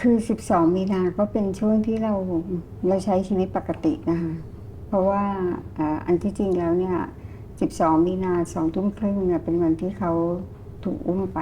คือ 12 มีนาก็เป็นช่วงที่เราเราใช้ชีวิตปกตินะคะเพราะว่าอันที่จริงแล้วเนี่ย 12 มีนาสองทุ่มครึ่งเนี่ยเป็นวันที่เขาถูกอุ้มไป